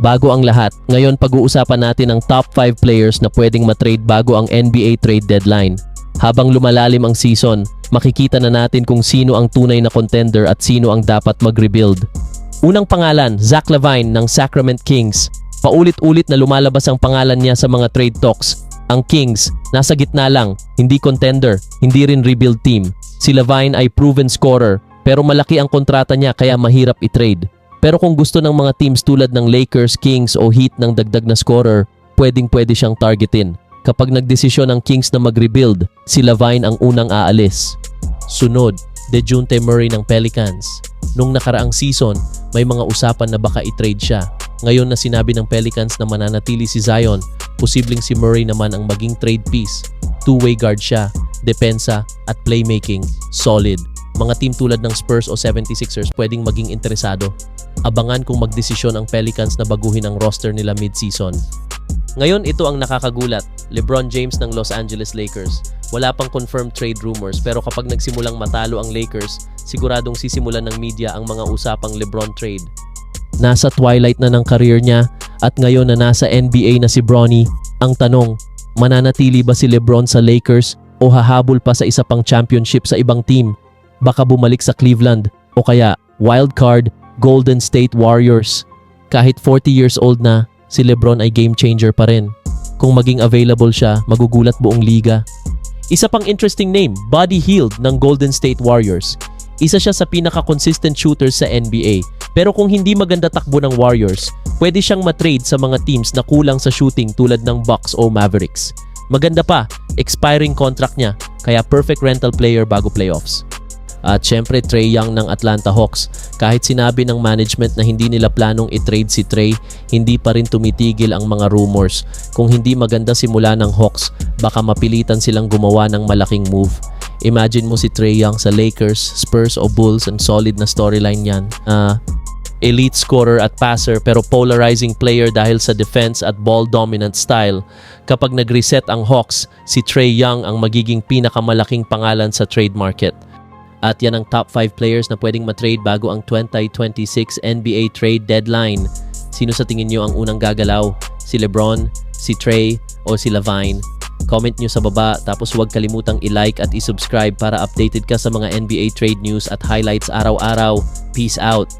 Bago ang lahat, ngayon pag-uusapan natin ang top 5 players na pwedeng matrade bago ang NBA trade deadline. Habang lumalalim ang season, makikita na natin kung sino ang tunay na contender at sino ang dapat mag-rebuild. Unang pangalan, Zach Lavine ng Sacramento Kings. Paulit-ulit na lumalabas ang pangalan niya sa mga trade talks. Ang Kings, nasa gitna lang, hindi contender, hindi rin rebuild team. Si Lavine ay proven scorer, pero malaki ang kontrata niya kaya mahirap i-trade. Pero kung gusto ng mga teams tulad ng Lakers, Kings o Heat ng dagdag na scorer, pwedeng pwede siyang targetin. Kapag nagdesisyon ang Kings na mag-rebuild, si Lavine ang unang aalis. Sunod, Dejunte Murray ng Pelicans. Nung nakaraang season, may mga usapan na baka i-trade siya. Ngayon na sinabi ng Pelicans na mananatili si Zion, posibleng si Murray naman ang maging trade piece. Two-way guard siya, depensa at playmaking, solid. Mga team tulad ng Spurs o 76ers pwedeng maging interesado. Abangan kung magdesisyon ang Pelicans na baguhin ang roster nila mid-season. Ngayon ito ang nakakagulat, LeBron James ng Los Angeles Lakers. Wala pang confirmed trade rumors pero kapag nagsimulang matalo ang Lakers, siguradong sisimulan ng media ang mga usapang LeBron trade. Nasa twilight na ng career niya at ngayon na nasa NBA na si Bronny, ang tanong, mananatili ba si LeBron sa Lakers o hahabol pa sa isa pang championship sa ibang team? Baka bumalik sa Cleveland o kaya wild card Golden State Warriors. Kahit 40 years old na, si LeBron ay game changer pa rin. Kung maging available siya, magugulat buong liga. Isa pang interesting name, Buddy Hield ng Golden State Warriors. Isa siya sa pinaka-consistent shooters sa NBA. Pero kung hindi maganda takbo ng Warriors, pwede siyang matrade sa mga teams na kulang sa shooting tulad ng Bucks o Mavericks. Maganda pa, expiring contract niya, kaya perfect rental player bago playoffs. At syempre Trey Young ng Atlanta Hawks. Kahit sinabi ng management na hindi nila planong i-trade si Trey, hindi pa rin tumitigil ang mga rumors. Kung hindi maganda simula ng Hawks, baka mapilitan silang gumawa ng malaking move. Imagine mo si Trey Young sa Lakers, Spurs o Bulls, and solid na storyline yan. Ah, elite scorer at passer pero polarizing player dahil sa defense at ball dominant style. Kapag nag-reset ang Hawks, si Trey Young ang magiging pinakamalaking pangalan sa trade market. At yan ang top 5 players na pwedeng matrade bago ang 2026 NBA trade deadline. Sino sa tingin nyo ang unang gagalaw? Si Lebron, si Trey, o si Lavine? Comment nyo sa baba tapos huwag kalimutang i-like at i-subscribe para updated ka sa mga NBA trade news at highlights araw-araw. Peace out!